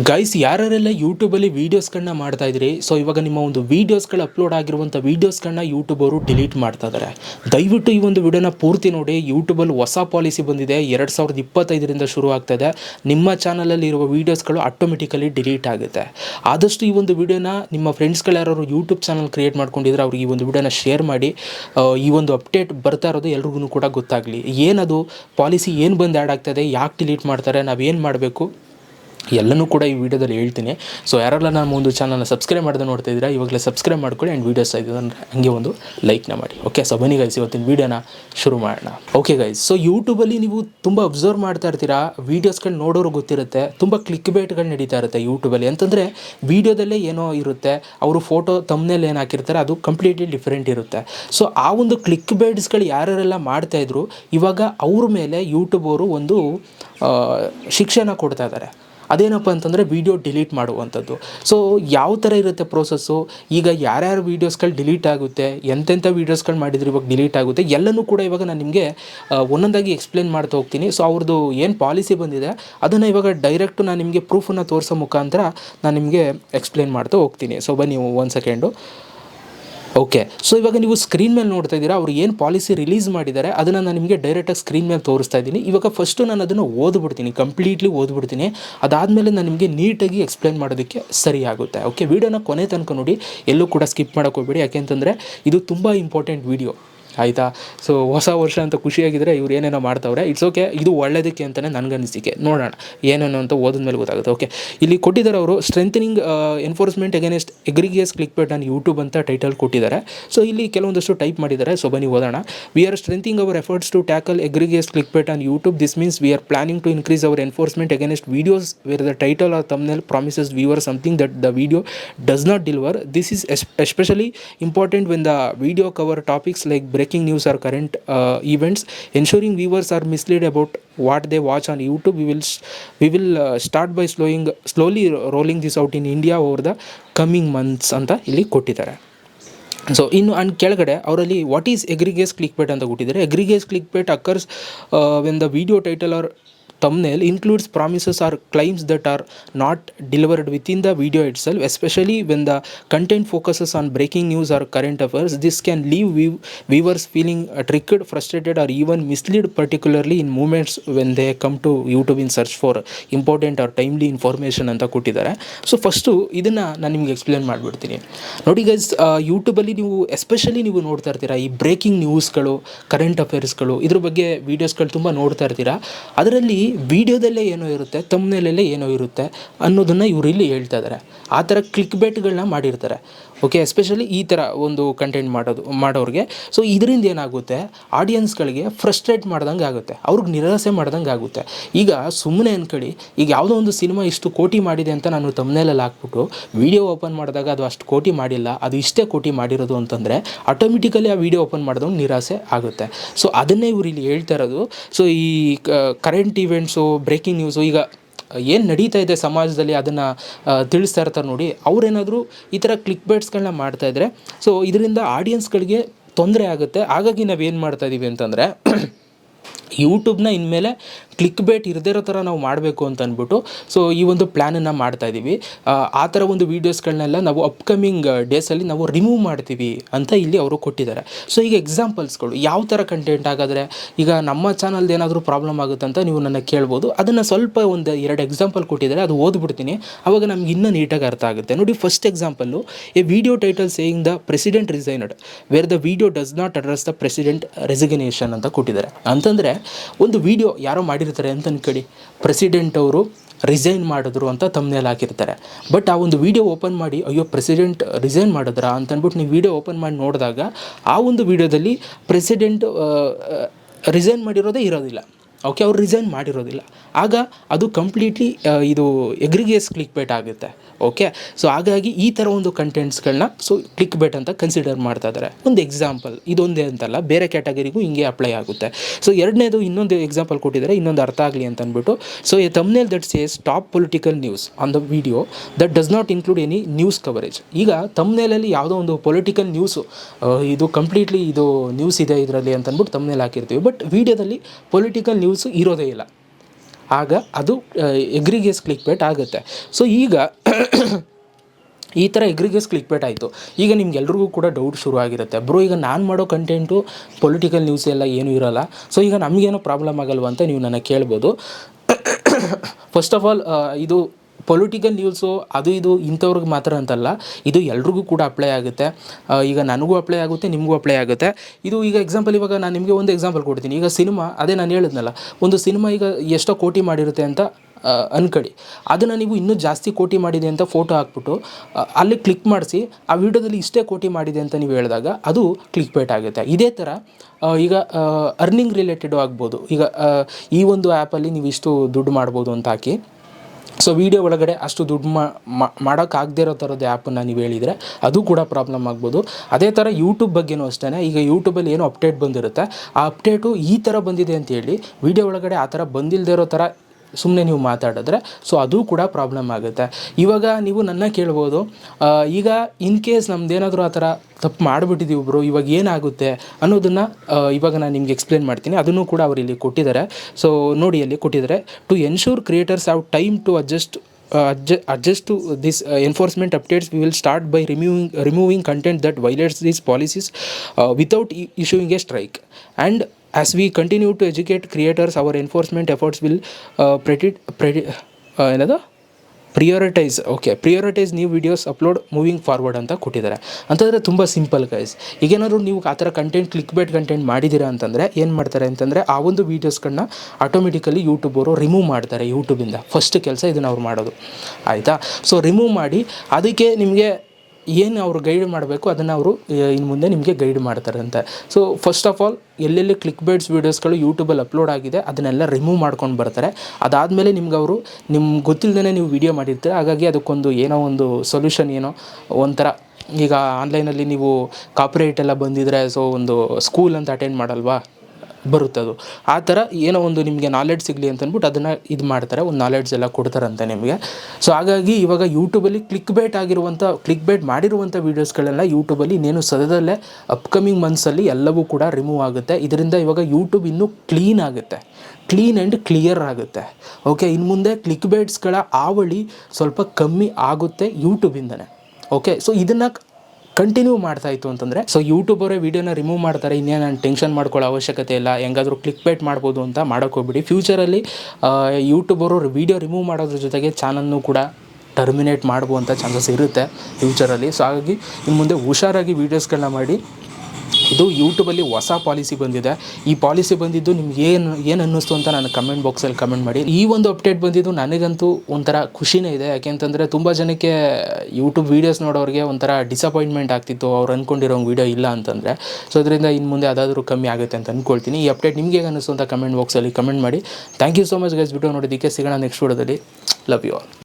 Guys ಯಾರ್ಯಾರೆಲ್ಲ ಯೂಟ್ಯೂಬಲ್ಲಿ ವೀಡಿಯೋಸ್ಗಳನ್ನ ಮಾಡ್ತಾ ಇದ್ರಿ ಸೊ ಇವಾಗ ನಿಮ್ಮ ಒಂದು ವೀಡಿಯೋಸ್ಗಳು ಅಪ್ಲೋಡ್ ಆಗಿರುವಂಥ ವೀಡಿಯೋಸ್ಗಳನ್ನ ಯೂಟ್ಯೂಬ್ ಅವರು ಡಿಲೀಟ್ ಮಾಡ್ತಾ ಇದ್ದಾರೆ ದಯವಿಟ್ಟು ಈ ಒಂದು ವಿಡಿಯೋನ ಪೂರ್ತಿ ನೋಡಿ. ಯೂಟ್ಯೂಬಲ್ಲಿ ಹೊಸ ಪಾಲಿಸಿ ಬಂದಿದೆ. ಎರಡು ಸಾವಿರದ ಇಪ್ಪತ್ತೈದರಿಂದ ಶುರು ಆಗ್ತಾ ಇದೆ. ನಿಮ್ಮ ಚಾನಲಲ್ಲಿ ಇರುವ ವೀಡಿಯೋಸ್ಗಳು ಆಟೋಮೆಟಿಕಲಿ ಡಿಲೀಟ್ ಆಗುತ್ತೆ. ಆದಷ್ಟು ಈ ಒಂದು ವಿಡಿಯೋನ ನಿಮ್ಮ ಫ್ರೆಂಡ್ಸ್ಗಳು ಯಾರು ಯೂಟ್ಯೂಬ್ ಚಾನಲ್ ಕ್ರಿಯೇಟ್ ಮಾಡ್ಕೊಂಡಿದ್ರೆ ಅವ್ರಿಗೆ ಈ ಒಂದು ವಿಡಿಯೋನ ಶೇರ್ ಮಾಡಿ. ಈ ಒಂದು ಅಪ್ಡೇಟ್ ಬರ್ತಾ ಇರೋದು ಎಲ್ರಿಗೂ ಕೂಡ ಗೊತ್ತಾಗಲಿ. ಏನದು? ಪಾಲಿಸಿ ಏನು ಬಂದು ಆ್ಯಡ್ ಆಗ್ತದೆ ಯಾಕೆ ಡಿಲೀಟ್ ಮಾಡ್ತಾರೆ? ನಾವೇನು ಮಾಡಬೇಕು? ಎಲ್ಲನೂ ಕೂಡ ಈ ವಿಡಿಯೋದಲ್ಲಿ ಹೇಳ್ತೀನಿ. ಸೊ ಯಾರೆಲ್ಲ ನಮ್ಮ ಒಂದು ಚಾನಲ್ನ ಸಬ್ಸ್ಕ್ರೈಬ್ ಮಾಡದೆ ನೋಡ್ತಾ ಇದ್ದೀರಾ, ಇವಾಗಲೇ ಸಬ್ಸ್ಕ್ರೈಬ್ ಮಾಡ್ಕೊಳ್ಳಿ ಆ್ಯಂಡ್ ವೀಡಿಯೋಸ್ ಆಗಿದೆ ಅಂದರೆ ಹಂಗೆ ಒಂದು ಲೈಕ್ನ ಮಾಡಿ. ಓಕೆ ಸೊ ಬನ್ನಿ ಗೈಸ್ ಇವತ್ತಿನ ವೀಡಿಯೋನ ಶುರು ಮಾಡೋಣ. ಓಕೆ ಗೈಸ್ ಸೊ ಯೂಟ್ಯೂಬಲ್ಲಿ ನೀವು ತುಂಬ ಅಬ್ಸರ್ವ್ ಮಾಡ್ತಾ ಇರ್ತೀರಾ ವೀಡಿಯೋಸ್ಗಳು ನೋಡೋರು ಗೊತ್ತಿರುತ್ತೆ, ತುಂಬ ಕ್ಲಿಕ್ ಬೇಟ್ಗಳು ನಡೀತಾ ಇರುತ್ತೆ ಯೂಟ್ಯೂಬಲ್ಲಿ ಅಂತಂದರೆ ವೀಡಿಯೋದಲ್ಲೇ ಏನೋ ಇರುತ್ತೆ, ಅವರು ಫೋಟೋ ತಮ್ಮನೇಲಿ ಏನು ಹಾಕಿರ್ತಾರೆ, ಅದು ಕಂಪ್ಲೀಟ್ಲಿ ಡಿಫ್ರೆಂಟ್ ಇರುತ್ತೆ. ಸೊ ಆ ಒಂದು ಕ್ಲಿಕ್ ಬೇಡ್ಸ್ಗಳು ಯಾರ್ಯಾರೆಲ್ಲ ಮಾಡ್ತಾಯಿದ್ರು ಇವಾಗ ಅವ್ರ ಮೇಲೆ ಯೂಟ್ಯೂಬ್ ಅವರು ಒಂದು ಶಿಕ್ಷಣ ಕೊಡ್ತಾ ಇದ್ದಾರೆ ಅದೇನಪ್ಪ ಅಂತಂದರೆ ವೀಡಿಯೋ ಡಿಲೀಟ್ ಮಾಡುವಂಥದ್ದು. ಸೊ ಯಾವ ಥರ ಇರುತ್ತೆ ಪ್ರೋಸೆಸ್ಸು ಈಗ ಯಾರ್ಯಾರು ವೀಡಿಯೋಸ್ಗಳು ಡಿಲೀಟ್ ಆಗುತ್ತೆ, ಎಂತೆಂಥ ವೀಡಿಯೋಸ್ಗಳು ಮಾಡಿದ್ರೆ ಇವಾಗ ಡಿಲೀಟ್ ಆಗುತ್ತೆ, ಎಲ್ಲನೂ ಕೂಡ ಇವಾಗ ನಾನು ನಿಮಗೆ ಒಂದೊಂದಾಗಿ ಎಕ್ಸ್ಪ್ಲೇನ್ ಮಾಡ್ತಾ ಹೋಗ್ತೀನಿ. ಸೊ ಅವ್ರದ್ದು ಏನು ಪಾಲಿಸಿ ಬಂದಿದೆ, ಅದನ್ನು ಇವಾಗ ಡೈರೆಕ್ಟು ನಾನು ನಿಮಗೆ ಪ್ರೂಫನ್ನು ತೋರಿಸೋ ಮುಖಾಂತರ ನಾನು ನಿಮಗೆ ಎಕ್ಸ್ಪ್ಲೇನ್ ಮಾಡ್ತಾ ಹೋಗ್ತೀನಿ. ಸೊ ಬನ್ನಿ ಒಂದು ಸೆಕೆಂಡು ಓಕೆ ಸೊ ಇವಾಗ ನೀವು ಸ್ಕ್ರೀನ್ ಮೇಲೆ ನೋಡ್ತಾ ಇದ್ದೀರಾ, ಅವ್ರು ಏನು ಪಾಲಿಸಿ ರಿಲೀಸ್ ಮಾಡಿದ್ದಾರೆ, ಅದನ್ನು ನಾನು ನಿಮಗೆ ಡೈರೆಕ್ಟಾಗಿ ಸ್ಕ್ರೀನ್ ಮೇಲೆ ತೋರಿಸ್ತಾ ಇದ್ದೀನಿ. ಇವಾಗ ಫಸ್ಟು ನಾನು ಅದನ್ನು ಓದ್ಬಿಡ್ತೀನಿ ಕಂಪ್ಲೀಟ್ಲಿ ಓದ್ಬಿಡ್ತೀನಿ. ಅದಾದಮೇಲೆ ನಾನು ನಿಮಗೆ ನೀಟಾಗಿ ಎಕ್ಸ್ಪ್ಲೈನ್ ಮಾಡೋದಕ್ಕೆ ಸರಿ ಆಗುತ್ತೆ. ಓಕೆ ವೀಡಿಯೋನ ಕೊನೆ ತನಕ ನೋಡಿ, ಎಲ್ಲೂ ಕೂಡ ಸ್ಕಿಪ್ ಮಾಡೋಕ್ಕೆ ಹೋಗ್ಬೇಡಿ. ಯಾಕೆಂತಂದರೆ ಇದು ತುಂಬ ಇಂಪಾರ್ಟೆಂಟ್ ವೀಡಿಯೋ ಆಯಿತಾ? ಸೊ ಹೊಸ ವರ್ಷ ಅಂತ ಖುಷಿಯಾಗಿದ್ದರೆ ಇವ್ರು ಏನೇನೋ ಮಾಡ್ತವ್ರೆ. ಇಟ್ಸ್ ಓಕೆ ಇದು ಒಳ್ಳೇದಕ್ಕೆ ಅಂತಲೇ ನನಗನ್ನಿಸಿಕೆ ನೋಡೋಣ. ಏನೇನು ಅಂತ ಓದಿದ ಮೇಲೆ ಗೊತ್ತಾಗುತ್ತೆ. ಓಕೆ ಇಲ್ಲಿ ಕೊಟ್ಟಿದ್ದಾರೆ ಅವರು strengthening enforcement against egregious clickbait on YouTube ಅಂತ ಟೈಟಲ್ ಕೊಟ್ಟಿದ್ದಾರೆ. ಸೊ ಇಲ್ಲಿ ಕೆಲವೊಂದಷ್ಟು ಟೈಪ್ ಮಾಡಿದ್ದಾರೆ. ಸೊ ಬನ್ನಿ, ಓದೋಣ. We are strengthening our efforts to tackle egregious clickbait on YouTube this means we are planning to increase our enforcement against videos where the title or thumbnail promises viewer something that the video does not deliver this is especially important when the video cover topics like breaking news or current uh, events ensuring viewers are misled about what they watch on youtube we will we will uh, start by slowing slowly rolling this out in india over the coming months ಅಂತ ಇಲ್ಲಿ ಕೊಟ್ಟಿದ್ದಾರೆ so ಇನ್ನು and ಕೆಳಗಡೆ ಅವರಲ್ಲಿ what is egregious click bait ಅಂತ ಕೊಟ್ಟಿದ್ದಾರೆ egregious clickbait occurs when the video title are thumbnail includes promises or claims that are not delivered within the video itself especially when the content focuses on breaking news or current affairs this can leave viewers feeling uh, tricked frustrated or even misled particularly in moments when they come to youtube in search for important or timely information ಅಂತ ಕೊಟ್ಟಿದ್ದಾರೆ so first ಇದನ್ನು ನಾನು guys explain ಮಾಡಿಬಿಡ್ತೀನಿ ನೋಡಿ guys ಯೂಟ್ಯೂಬಲ್ಲಿ ನೀವು especially ನೀವು ನೋಡ್ತಾ ಇರ್ತೀರಾ ಈ ಬ್ರೇಕಿಂಗ್ ನ್ಯೂಸ್ಗಳು ಕರೆಂಟ್ ಅಫೇರ್ಸ್ಗಳು ಇದ್ರ ಬಗ್ಗೆ ವೀಡಿಯೋಸ್ಗಳು ತುಂಬ ನೋಡ್ತಾ ಇರ್ತೀರಾ ಅದರಲ್ಲಿ ವೀಡಿಯೋದಲ್ಲೇ ಏನೋ ಇರುತ್ತೆ ತಮ್ಮನೇಲಲ್ಲೇ ಏನೋ ಇರುತ್ತೆ ಅನ್ನೋದನ್ನು ಇವರು ಇಲ್ಲಿ ಹೇಳ್ತಾ ಇದ್ದಾರೆ ಆ ಥರ ಕ್ಲಿಕ್ ಬೇಟ್ಗಳನ್ನ ಮಾಡಿರ್ತಾರೆ. ಓಕೆ ಎಸ್ಪೆಷಲಿ ಈ ಥರ ಒಂದು ಕಂಟೆಂಟ್ ಮಾಡೋದು, ಮಾಡೋರಿಗೆ. ಸೊ ಇದರಿಂದ ಏನಾಗುತ್ತೆ? ಆಡಿಯನ್ಸ್ಗಳಿಗೆ ಫ್ರಸ್ಟ್ರೇಟ್ ಮಾಡ್ದಂಗೆ ಆಗುತ್ತೆ. ಅವ್ರಿಗೆ ನಿರಾಸೆ ಮಾಡ್ದಂಗೆ ಆಗುತ್ತೆ. ಈಗ ಸುಮ್ಮನೆ ಅಂದ್ಕೊಳ್ಳಿ ಈಗ ಯಾವುದೋ ಒಂದು ಸಿನಿಮಾ ಇಷ್ಟು ಕೋಟಿ ಮಾಡಿದೆ ಅಂತ ನಾನು ತಮ್ಮನೇಲಲ್ಲಿ ಹಾಕ್ಬಿಟ್ಟು ವೀಡಿಯೋ ಓಪನ್ ಮಾಡಿದಾಗ ಅದು ಅಷ್ಟು ಕೋಟಿ ಮಾಡಿಲ್ಲ, ಅದು ಇಷ್ಟೇ ಕೋಟಿ ಮಾಡಿರೋದು ಅಂತಂದರೆ ಆಟೋಮೆಟಿಕಲಿ ಆ ವಿಡಿಯೋ ಓಪನ್ ಮಾಡಿದವ್ನು ನಿರಾಸೆ ಆಗುತ್ತೆ. ಸೊ ಅದನ್ನೇ ಇವ್ರು ಇಲ್ಲಿ ಹೇಳ್ತಾ ಇರೋದು. ಸೊ ಈ ಕರೆಂಟ್ ಇವೆಂಟ್ಸು ಬ್ರೇಕಿಂಗ್ ನ್ಯೂಸು ಈಗ ಏನು ನಡೀತಾ ಇದೆ ಸಮಾಜದಲ್ಲಿ ಅದನ್ನು ತಿಳಿಸ್ತಾ ಇರ್ತಾರೆ ನೋಡಿ. ಅವರೇನಾದರೂ ಈ ಥರ ಕ್ಲಿಕ್ ಬೇಟ್ಸ್ಗಳನ್ನ ಮಾಡ್ತಾಯಿದ್ರೆ ಸೊ ಇದರಿಂದ ಆಡಿಯನ್ಸ್ಗಳಿಗೆ ತೊಂದರೆ ಆಗುತ್ತೆ. ಹಾಗಾಗಿ ನಾವೇನು ಮಾಡ್ತಾ ಇದ್ದೀವಿ ಅಂತಂದರೆ ಯೂಟ್ಯೂಬ್ನ ಇನ್ಮೇಲೆ ಕ್ಲಿಕ್ ಬೇಟ್ ಇರದೇ ಇರೋ ಥರ ನಾವು ಮಾಡಬೇಕು ಅಂತ ಅಂದ್ಬಿಟ್ಟು ಸೊ ಈ ಒಂದು ಪ್ಲ್ಯಾನನ್ನು ಮಾಡ್ತಾ ಇದ್ದೀವಿ. ಆ, ಥರ ಒಂದು ವೀಡಿಯೋಸ್ಗಳನ್ನೆಲ್ಲ ನಾವು ಅಪ್ಕಮಿಂಗ್ ಡೇಸಲ್ಲಿ ನಾವು ರಿಮೂವ್ ಮಾಡ್ತೀವಿ ಅಂತ ಇಲ್ಲಿ ಅವರು ಕೊಟ್ಟಿದ್ದಾರೆ. ಸೊ ಈಗ ಎಕ್ಸಾಂಪಲ್ಸ್ಗಳು ಯಾವ ಥರ ಕಂಟೆಂಟ್ ಹಾಗಾದರೆ ಈಗ ನಮ್ಮ ಚಾನಲ್ದು ಏನಾದರೂ ಪ್ರಾಬ್ಲಮ್ ಆಗುತ್ತೆ ಅಂತ ನೀವು ನನ್ನ ಕೇಳ್ಬೋದು. ಅದನ್ನು ಸ್ವಲ್ಪ ಒಂದು ಎರಡು ಎಕ್ಸಾಂಪಲ್ ಕೊಟ್ಟಿದ್ದಾರೆ ಅದು ಓದ್ಬಿಡ್ತೀನಿ. ಆವಾಗ ನಮ್ಗೆ ಇನ್ನೂ ನೀಟಾಗಿ ಅರ್ಥ ಆಗುತ್ತೆ. ನೋಡಿ first example a video title saying the president resigned where the video does not address the president resignation ಅಂತ ಕೊಟ್ಟಿದ್ದಾರೆ. ಅಂತಂದರೆ ಒಂದು ವಿಡಿಯೋ ಯಾರೋ ಮಾಡಿರ್ತಾರೆ ಅಂತ ಅನ್ಕೊಳ್ಳಿ ಪ್ರೆಸಿಡೆಂಟ್ ಅವರು ರಿಸೈನ್ ಮಾಡಿದ್ರು ಅಂತ ತಮ್ಮನೇಲಿ ಹಾಕಿರ್ತಾರೆ. ಬಟ್ ಆ ಒಂದು ವಿಡಿಯೋ ಓಪನ್ ಮಾಡಿ, ಅಯ್ಯೋ, ಪ್ರೆಸಿಡೆಂಟ್ ರಿಸೈನ್ ಮಾಡಿದ್ರಾ? ಅಂತ ಅಂದ್ಬಿಟ್ಟು ನೀವು ವಿಡಿಯೋ ಓಪನ್ ಮಾಡಿ ನೋಡಿದಾಗ ಆ ಒಂದು ವಿಡಿಯೋದಲ್ಲಿ ಪ್ರೆಸಿಡೆಂಟ್ ರಿಸೈನ್ ಮಾಡಿರೋದೇ ಇರೋದಿಲ್ಲ. ಓಕೆ ಅವ್ರು ರಿಸೈನ್ ಮಾಡಿರೋದಿಲ್ಲ. ಆಗ ಅದು ಕಂಪ್ಲೀಟ್ಲಿ ಇದು ಎಗ್ರಿಗೇಸ್ ಕ್ಲಿಕ್ ಬೇಟ್ ಆಗುತ್ತೆ ಓಕೆ ಸೊ ಹಾಗಾಗಿ ಈ ಥರ ಒಂದು ಕಂಟೆಂಟ್ಸ್ಗಳನ್ನ ಸೊ ಕ್ಲಿಕ್ ಬೇಟ್ ಅಂತ ಕನ್ಸಿಡರ್ ಮಾಡ್ತಾ ಇದ್ದಾರೆ ಒಂದು ಎಕ್ಸಾಂಪಲ್ ಇದೊಂದೇ ಅಂತಲ್ಲ, ಬೇರೆ ಕ್ಯಾಟಗರಿಗೂ ಹಿಂಗೆ ಅಪ್ಲೈ ಆಗುತ್ತೆ. ಸೊ ಎರಡನೇದು ಇನ್ನೊಂದು ಎಕ್ಸಾಂಪಲ್ ಕೊಟ್ಟಿದ್ದಾರೆ, ಇನ್ನೊಂದು ಅರ್ಥ ಆಗಲಿ ಅಂತ ಅಂದ್ಬಿಟ್ಟು so a thumbnail that says top political news on the video that does not include any news coverage ಈಗ ತಮ್ನೇಲಲ್ಲಿ ಯಾವುದೋ ಒಂದು ಪೊಲಿಟಿಕಲ್ ನ್ಯೂಸು ಇದು ಕಂಪ್ಲೀಟ್ಲಿ ಇದು ನ್ಯೂಸ್ ಇದೆ ಇದರಲ್ಲಿ ಅಂತ ಅಂದ್ಬಿಟ್ಟು ತಮ್ನೇಲ್ ಹಾಕಿರ್ತೀವಿ. ಬಟ್ ವಿಡಿಯೋದಲ್ಲಿ ಪೊಲಿಟಿಕಲ್ ನ್ಯೂಸು ಇರೋದೇ ಇಲ್ಲ. ಆಗ ಅದು ಎಗ್ರಿಗೇಸ್ ಕ್ಲಿಕ್ ಬೇಟ್ ಆಗುತ್ತೆ. ಸೊ ಈಗ ಈ ಥರ ಎಗ್ರಿಗೇಸ್ ಕ್ಲಿಕ್ ಬೇಟ್ ಆಯಿತು. ಈಗ ನಿಮ್ಗೆಲ್ರಿಗೂ ಕೂಡ ಡೌಟ್ ಶುರು ಆಗಿರುತ್ತೆ. ಬ್ರೋ ಈಗ ನಾನು ಮಾಡೋ ಕಂಟೆಂಟು ಪೊಲಿಟಿಕಲ್ ನ್ಯೂಸ್ ಎಲ್ಲ ಏನೂ ಇರೋಲ್ಲ. ಸೊ ಈಗ ನಮಗೇನೋ ಪ್ರಾಬ್ಲಮ್ ಆಗಲ್ವ ಅಂತ ನೀವು ನನಗೆ ಕೇಳ್ಬೋದು. ಫಸ್ಟ್ ಆಫ್ ಆಲ್ ಇದು ಪೊಲಿಟಿಕಲ್ ನ್ಯೂಸು ಅದು ಇದು ಇಂಥವ್ರಿಗೆ ಮಾತ್ರ ಅಂತಲ್ಲ, ಇದು ಎಲ್ರಿಗೂ ಕೂಡ ಅಪ್ಲೈ ಆಗುತ್ತೆ. ಈಗ ನನಗೂ ಅಪ್ಲೈ ಆಗುತ್ತೆ, ನಿಮಗೂ ಅಪ್ಲೈ ಆಗುತ್ತೆ. ಇದು ಈಗ ಎಕ್ಸಾಂಪಲ್ ಇವಾಗ ನಾನು ನಿಮಗೆ ಒಂದು ಎಕ್ಸಾಂಪಲ್ ಕೊಡ್ತೀನಿ. ಈಗ ಸಿನಿಮಾ, ಅದೇ ನಾನು ಹೇಳಿದ್ನಲ್ಲ, ಒಂದು ಸಿನಿಮಾ ಈಗ ಎಷ್ಟೋ ಕೋಟಿ ಮಾಡಿರುತ್ತೆ ಅಂತ ಅನ್ಕಡಿ. ಅದನ್ನು ನೀವು ಇನ್ನೂ ಜಾಸ್ತಿ ಕೋಟಿ ಮಾಡಿದೆ ಅಂತ ಫೋಟೋ ಹಾಕ್ಬಿಟ್ಟು ಅಲ್ಲಿ ಕ್ಲಿಕ್ ಮಾಡಿಸಿ, ಆ ವಿಡಿಯೋದಲ್ಲಿ ಇಷ್ಟೇ ಕೋಟಿ ಮಾಡಿದೆ ಅಂತ ನೀವು ಹೇಳಿದಾಗ, ಅದು ಕ್ಲಿಕ್ ಬೇಟ್ ಆಗುತ್ತೆ. ಇದೇ ಥರ ಈಗ ಅರ್ನಿಂಗ್ ರಿಲೇಟೆಡು ಆಗ್ಬೋದು. ಈಗ ಈ ಒಂದು ಆ್ಯಪಲ್ಲಿ ನೀವು ಇಷ್ಟು ದುಡ್ಡು ಮಾಡ್ಬೋದು ಅಂತ ಹಾಕಿ. ಸೊ ವಿಡಿಯೋ ಒಳಗಡೆ ಅಷ್ಟು ದುಡ್ಡು ಮಾಡೋಕ್ಕಾಗದೇ ಇರೋ ಥರದ್ದು ಆ್ಯಪನ್ನು ನೀವು ಹೇಳಿದರೆ ಅದು ಕೂಡ ಪ್ರಾಬ್ಲಮ್ ಆಗ್ಬೋದು. ಅದೇ ಥರ ಯೂಟ್ಯೂಬ್ ಬಗ್ಗೆನೂ ಅಷ್ಟೇ ಈಗ ಯೂಟ್ಯೂಬಲ್ಲಿ ಏನೋ ಅಪ್ಡೇಟ್ ಬಂದಿರುತ್ತೆ, ಆ ಅಪ್ಡೇಟು ಈ ಥರ ಬಂದಿದೆ ಅಂತ ಹೇಳಿ ವಿಡಿಯೋ ಒಳಗಡೆ ಆ ಥರ ಬಂದಿಲ್ಲದೆ ಇರೋ ಥರ ಸುಮ್ಮನೆ ನೀವು ಮಾತಾಡಿದ್ರೆ ಸೊ ಅದು ಕೂಡ ಪ್ರಾಬ್ಲಮ್ ಆಗುತ್ತೆ. ಇವಾಗ ನೀವು ನನ್ನ ಕೇಳ್ಬೋದು ಈಗ ಇನ್ ಕೇಸ್ ನಮ್ದೇನಾದರೂ ಆ ಥರ ತಪ್ಪು ಮಾಡಿಬಿಟ್ಟಿದ್ದೀವಿ ಒಬ್ಬರು ಇವಾಗ ಏನಾಗುತ್ತೆ ಅನ್ನೋದನ್ನು ಇವಾಗ ನಾನು ನಿಮ್ಗೆ ಎಕ್ಸ್ಪ್ಲೇನ್ ಮಾಡ್ತೀನಿ. ಅದನ್ನು ಕೂಡ ಅವರು ಇಲ್ಲಿ ಕೊಟ್ಟಿದ್ದಾರೆ. ಸೊ ನೋಡಿ ಅಲ್ಲಿ ಕೊಟ್ಟಿದ್ದಾರೆ. To ensure creators have time to adjust Uh, adjust, adjust to this uh, enforcement updates, we will start by removing removing content that violates these policies uh, without e issuing a strike. And as we continue to educate creators, our enforcement efforts will uh, predict, predict, another prioritise okay prioritise ನೀವು videos upload moving forward ಅಂತ ಕೊಟ್ಟಿದ್ದಾರೆ. ಅಂತಂದರೆ ತುಂಬ simple guys ಈಗೇನಾದ್ರು ನೀವು ಆ ಥರ content click bait content ಮಾಡಿದ್ದೀರಾ ಅಂತಂದರೆ ಏನು ಮಾಡ್ತಾರೆ ಅಂತಂದರೆ ಆ ಒಂದು ವೀಡಿಯೋಸ್ಗಳನ್ನ ಆಟೋಮೆಟಿಕಲಿ ಯೂಟ್ಯೂಬ್ ಅವರು ರಿಮೂವ್ ಮಾಡ್ತಾರೆ ಯೂಟ್ಯೂಬಿಂದ ಫಸ್ಟ್ ಕೆಲಸ ಇದನ್ನು ಅವ್ರು ಮಾಡೋದು. ಆಯಿತಾ? ಸೊ ರಿಮೂವ್ ಮಾಡಿ, ಅದಕ್ಕೆ ನಿಮಗೆ ಏನು ಅವರು ಗೈಡ್ ಮಾಡಬೇಕು, ಅದನ್ನು ಅವರು ಇನ್ನು ಮುಂದೆ ನಿಮಗೆ ಗೈಡ್ ಮಾಡ್ತಾರಂತೆ. ಸೊ ಫಸ್ಟ್ ಆಫ್ ಆಲ್ ಎಲ್ಲೆಲ್ಲಿ ಕ್ಲಿಕ್ ಬೇಡ್ಸ್ ವೀಡಿಯೋಸ್ಗಳು ಯೂಟ್ಯೂಬಲ್ಲಿ ಅಪ್ಲೋಡ್ ಆಗಿದೆ, ಅದನ್ನೆಲ್ಲ ರಿಮೂವ್ ಮಾಡ್ಕೊಂಡು ಬರ್ತಾರೆ. ಅದಾದಮೇಲೆ ನಿಮ್ಗೆ ಅವರು ನಿಮ್ಗೆ ಗೊತ್ತಿಲ್ಲದೇ ನೀವು ವಿಡಿಯೋ ಮಾಡಿರ್ತೀರ, ಹಾಗಾಗಿ ಅದಕ್ಕೊಂದು ಏನೋ ಒಂದು ಸೊಲ್ಯೂಷನ್ ಏನೋ, ಒಂಥರ, ಈಗ ಆನ್ಲೈನಲ್ಲಿ ನೀವು ಕಾಪ್ರೇಟ್ ಎಲ್ಲ ಬಂದಿದ್ರೆ ಸೊ ಒಂದು ಸ್ಕೂಲ್ ಅಂತ ಅಟೆಂಡ್ ಮಾಡಲ್ವಾ? ಬರುತ್ತದು ಆ ಥರ ಏನೋ ಒಂದು ನಿಮಗೆ ನಾಲೆಡ್ಜ್ ಸಿಗಲಿ ಅಂತ ಅಂದ್ಬಿಟ್ಟು ಅದನ್ನು ಇದು ಮಾಡ್ತಾರೆ. ಒಂದು ನಾಲೆಡ್ಜ್ ಎಲ್ಲ ಕೊಡ್ತಾರಂತೆ ನಿಮಗೆ. ಸೊ ಹಾಗಾಗಿ ಇವಾಗ ಯೂಟ್ಯೂಬಲ್ಲಿ ಕ್ಲಿಕ್ ಬೇಟ್ ಆಗಿರುವಂಥ ಕ್ಲಿಕ್ ಬೇಟ್ ಮಾಡಿರುವಂಥ ವೀಡಿಯೋಸ್ಗಳೆಲ್ಲ ಯೂಟ್ಯೂಬಲ್ಲಿ ಇನ್ನೇನು ಸದ್ಯದಲ್ಲೇ ಅಪ್ಕಮಿಂಗ್ ಮಂತ್ಸಲ್ಲಿ ಎಲ್ಲವೂ ಕೂಡ ರಿಮೂವ್ ಆಗುತ್ತೆ. ಇದರಿಂದ ಇವಾಗ ಯೂಟ್ಯೂಬ್ ಇನ್ನೂ ಕ್ಲೀನ್ ಆಗುತ್ತೆ. ಕ್ಲೀನ್ ಆ್ಯಂಡ್ ಕ್ಲಿಯರ್ ಆಗುತ್ತೆ. ಓಕೆ ಇನ್ನು ಮುಂದೆ ಕ್ಲಿಕ್ ಬೇಟ್ಸ್ಗಳ ಆವಳಿ ಸ್ವಲ್ಪ ಕಮ್ಮಿ ಆಗುತ್ತೆ ಯೂಟ್ಯೂಬಿಂದನೇ ಓಕೆ ಸೊ ಇದನ್ನು ಕಂಟಿನ್ಯೂ ಮಾಡ್ತಾ ಇತ್ತು ಅಂತಂದ್ರೆ ಸೊ ಯೂಟ್ಯೂಬ್ ಅವರೇ ವೀಡಿಯೋನ ರಿಮೂವ್ ಮಾಡ್ತಾರೆ ಇನ್ನೇ ನಾನು ಟೆನ್ಷನ್ ಮಾಡ್ಕೊಳ್ಳೋ ಅವಶ್ಯಕತೆ ಇಲ್ಲ, ಹೆಂಗಾದ್ರೂ ಕ್ಲಿಕ್ ಬೇಟ್ ಮಾಡ್ಬೋದು ಅಂತ ಮಾಡೋಕೆ ಹೋಗ್ಬಿಡಿ. ಫ್ಯೂಚರಲ್ಲಿ ಅವರು ವೀಡಿಯೋ ರಿಮೂವ್ ಮಾಡೋದ್ರ ಜೊತೆಗೆ ಚಾನಲ್ನು ಕೂಡ ಟರ್ಮಿನೇಟ್ ಮಾಡುವಂಥ ಚಾನ್ಸಸ್ ಇರುತ್ತೆ ಫ್ಯೂಚರಲ್ಲಿ ಸೊ ಹಾಗಾಗಿ ಇನ್ನು ಮುಂದೆ ಹುಷಾರಾಗಿ ವೀಡಿಯೋಸ್ಗಳನ್ನ ಮಾಡಿ ಇದು ಯೂಟ್ಯೂಬಲ್ಲಿ ಹೊಸ ಪಾಲಿಸಿ ಬಂದಿದೆ. ಈ ಪಾಲಿಸಿ ಬಂದಿದ್ದು ನಿಮ್ಗೆ ಏನು ಏನು ಅನ್ನಿಸ್ತು ಅಂತ ನಾನು ಕಮೆಂಟ್ ಬಾಕ್ಸಲ್ಲಿ ಕಮೆಂಟ್ ಮಾಡಿ. ಈ ಒಂದು ಅಪ್ಡೇಟ್ ಬಂದಿದ್ದು ನನಗಂತೂ ಒಂಥರ ಖುಷಿನೇ ಇದೆ. ಯಾಕೆಂತಂದರೆ ತುಂಬ ಜನಕ್ಕೆ ಯೂಟ್ಯೂಬ್ ವೀಡಿಯೋಸ್ ನೋಡೋರಿಗೆ ಒಂಥರ ಡಿಸಪಾಯಿಂಟ್ಮೆಂಟ್ ಆಗ್ತಿತ್ತು. ಅವ್ರು ಅಂದ್ಕೊಂಡಿರೋ ವೀಡಿಯೋ ಇಲ್ಲ ಅಂತಂದರೆ. ಸೊ ಅದರಿಂದ ಇನ್ನು ಮುಂದೆ ಅದಾದರೂ ಕಮ್ಮಿ ಆಗುತ್ತೆ ಅಂತ ಅಂದ್ಕೊಳ್ತೀನಿ ಈ ಅಪ್ಡೇಟ್ ನಿಮಗೆ ಹೇಗೆ ಅನ್ನಿಸ್ತು ಅಂತ ಕಮೆಂಟ್ ಬಾಕ್ಸಲ್ಲಿ ಕಮೆಂಟ್ ಮಾಡಿ. Thank you so much guys video ನೋಡೋದಕ್ಕೆ ಸಿಗೋಣ ನೆಕ್ಸ್ಟ್ ವಿಡಿಯೋದಲ್ಲಿ ಲವ್ ಯು ಆಲ್